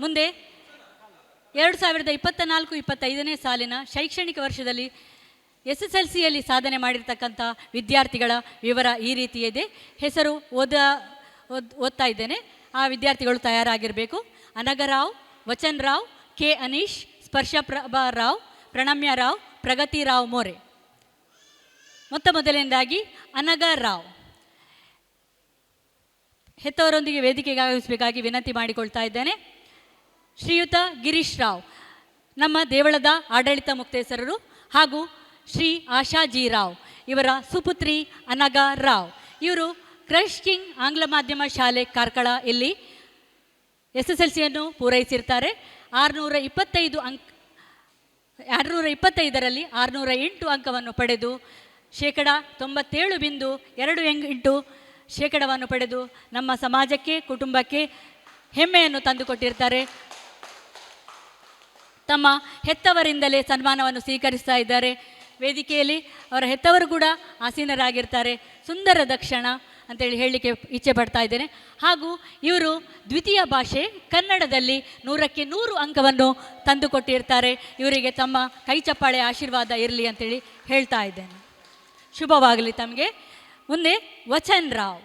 ಮುಂದೆ ಎರಡು ಸಾವಿರದ ಇಪ್ಪತ್ತ ನಾಲ್ಕು ಇಪ್ಪತ್ತೈದನೇ ಸಾಲಿನ ಶೈಕ್ಷಣಿಕ ವರ್ಷದಲ್ಲಿ ಎಸ್ ಎಸ್ ಎಲ್ ಸಿಯಲ್ಲಿ ಸಾಧನೆ ಮಾಡಿರ್ತಕ್ಕಂಥ ವಿದ್ಯಾರ್ಥಿಗಳ ವಿವರ ಈ ರೀತಿ ಇದೆ. ಹೆಸರು ಓದ, ಓದ್, ಓದ್ತಾ ಇದ್ದೇನೆ. ಆ ವಿದ್ಯಾರ್ಥಿಗಳು ತಯಾರಾಗಿರಬೇಕು. ಅನಗರಾವ್ ವಚನ್ ರಾವ್ ಕೆ ಅನೀಶ್ ಸ್ಪರ್ಶ ಪ್ರಭಾ ರಾವ್, ಪ್ರಣಮ್ಯ ರಾವ್, ಪ್ರಗತಿ ರಾವ್ ಮೋರೆ. ಮೊತ್ತ ಮೊದಲನೇದಾಗಿ ಅನಗ ರಾವ್ ಹೆತ್ತವರೊಂದಿಗೆ ವೇದಿಕೆಗೆ ಆಗಮಿಸಬೇಕಾಗಿ ವಿನಂತಿ ಮಾಡಿಕೊಳ್ತಾ ಇದ್ದೇನೆ. ಶ್ರೀಯುತ ಗಿರೀಶ್ ರಾವ್, ನಮ್ಮ ದೇವಳದ ಆಡಳಿತ ಮುಕ್ತೇಸರರು ಹಾಗೂ ಶ್ರೀ ಆಶಾಜಿ ರಾವ್, ಇವರ ಸುಪುತ್ರಿ ಅನಗ ರಾವ್. ಇವರು ಕ್ರೈಸ್ಟ್ ಕಿಂಗ್ ಆಂಗ್ಲ ಮಾಧ್ಯಮ ಶಾಲೆ ಕಾರ್ಕಳ ಇಲ್ಲಿ ಎಸ್ ಎಸ್ ಎಲ್ ಸಿಯನ್ನು ಪೂರೈಸಿರ್ತಾರೆ. ಆರುನೂರ ಇಪ್ಪತ್ತೈದು ಅಂಕ್, ಆರುನೂರ ಇಪ್ಪತ್ತೈದರಲ್ಲಿ ಆರುನೂರ ಎಂಟು ಅಂಕವನ್ನು ಪಡೆದು ಶೇಕಡ ತೊಂಬತ್ತೇಳು ಬಿಂದು ಎರಡು ಎಂಟು ಶೇಕಡವನ್ನು ಪಡೆದು ನಮ್ಮ ಸಮಾಜಕ್ಕೆ, ಕುಟುಂಬಕ್ಕೆ ಹೆಮ್ಮೆಯನ್ನು ತಂದುಕೊಟ್ಟಿರ್ತಾರೆ. ತಮ್ಮ ಹೆತ್ತವರಿಂದಲೇ ಸನ್ಮಾನವನ್ನು ಸ್ವೀಕರಿಸ್ತಾ ಇದ್ದಾರೆ. ವೇದಿಕೆಯಲ್ಲಿ ಅವರ ಹೆತ್ತವರು ಕೂಡ ಆಸೀನರಾಗಿರ್ತಾರೆ. ಸುಂದರ ದಕ್ಷಣ ಅಂತೇಳಿ ಹೇಳಲಿಕ್ಕೆ ಇಚ್ಛೆ ಪಡ್ತಾ ಇದ್ದೇನೆ. ಹಾಗೂ ಇವರು ದ್ವಿತೀಯ ಭಾಷೆ ಕನ್ನಡದಲ್ಲಿ ನೂರಕ್ಕೆ ನೂರು ಅಂಕವನ್ನು ತಂದುಕೊಟ್ಟಿರ್ತಾರೆ. ಇವರಿಗೆ ತಮ್ಮ ಕೈ ಚಪ್ಪಾಳೆ ಆಶೀರ್ವಾದ ಇರಲಿ ಅಂತೇಳಿ ಹೇಳ್ತಾ ಇದ್ದೇನೆ. ಶುಭವಾಗಲಿ ತಮಗೆ. ಮುಂದೆ ವಚನ್ ರಾವ್.